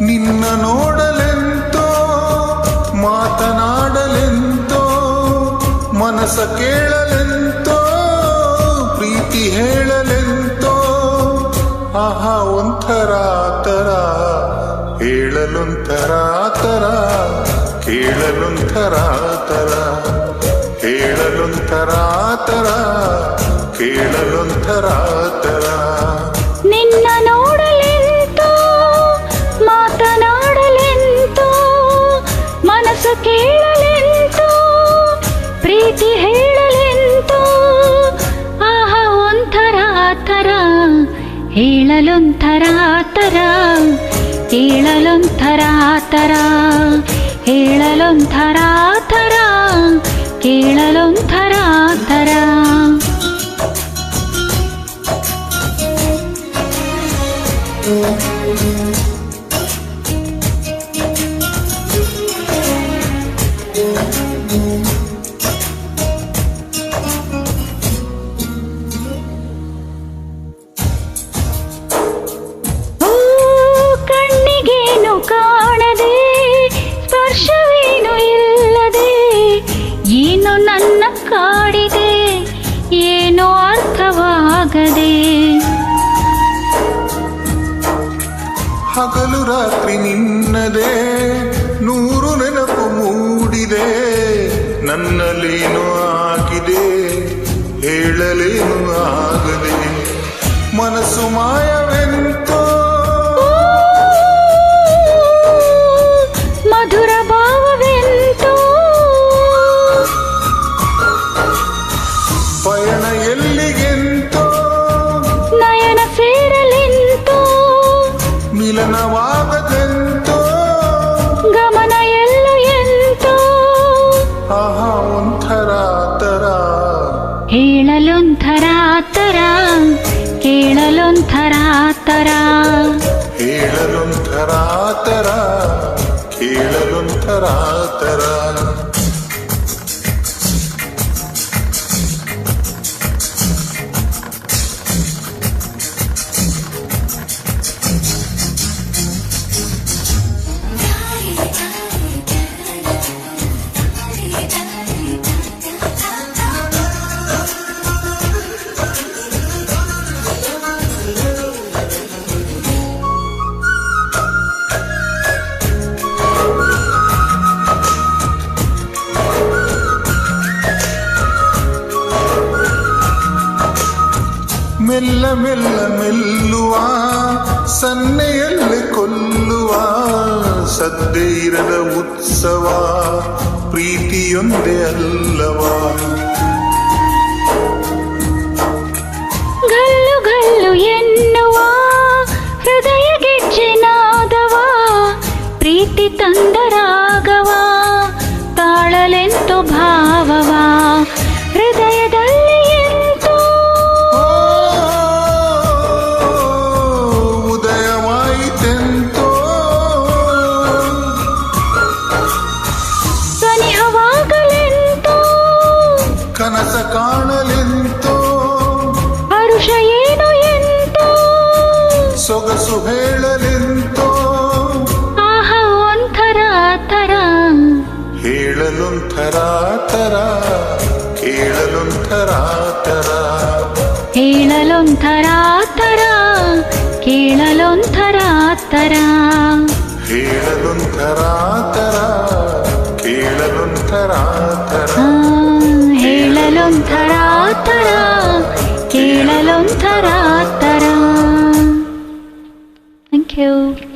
ನಿನ್ನ ನೋಡಲೆಂತೋ ಮಾತನಾಡಲೆಂತೋ ಮನಸ ಕೇಳಲೆಂತೋ ಪ್ರೀತಿ ಹೇಳಲೆಂತೋ ಆಹಾ ಒಂಥರ ತರ ಹೇಳಲೊಂಥರ ತರ ಕೇಳಲೊಂಥರ ತರ ಹೇಳಲೊಂಥರ ತರ ಕೇಳಲೊಂಥರ ತರ ನಿನ್ನ ನೋಡಲೆಂತೋ, ಮಾತನಾಡಲೆಂತೋ, ಮನಸ್ಸು ಕೇಳಲೆಂತೋ ಹೇಳಲೊಂಥರ ತರ ಕೇಳಲೊಂಥರ ತರ ಹೇಳಲೊಂಥರ ತರ ಕೇಳಲೊಂಥರ ರಾತ್ರಿ ನಿನ್ನದೇ ನೂರು ನೆನಪು ಮೂಡಿದೆ ನನ್ನಲ್ಲೇನು ಆಗಿದೆ ಹೇಳಲೇನು ಆಗದೆ. ಮನಸ್ಸು ಮಾಯವೆಂತೋ ತರ ಹೇಳಲೊಂಥರ ತರ ಕೇಳಲೊಂಥರ ತರ ಮೆಲ್ಲ ಮೆಲ್ಲ ಮೆಲ್ಲುವ ಸನ್ನೆಯಲ್ಲಿ ಕೊಲ್ಲುವ ಸದ್ದೆ ಇರದ ಉತ್ಸವ ಪ್ರೀತಿಯೊಂದೇ ಅಲ್ಲವಾ ಗಲ್ಲು ಗಲ್ಲು ಎನ್ನುವ ಸೊಗಸು ಹೇಳಲೆಂತೋ ಆಹ ಒಂಥರ ತರ ಹೇಳಲೊಂಥರ ತರ ಕೇಳಲೊಂಥರ ತರ ಹೇಳಲೊಂಥರ ತರ ಕೇಳಲೊಂಥರ ತರ ಹೇಳಲೊಂಥರ ತರ ಕೇಳಲೊಂಥರ ತರ ಆ, ಹೇಳಲೊಂಥರ ತರ ಕೇಳಲೊಂಥರ you.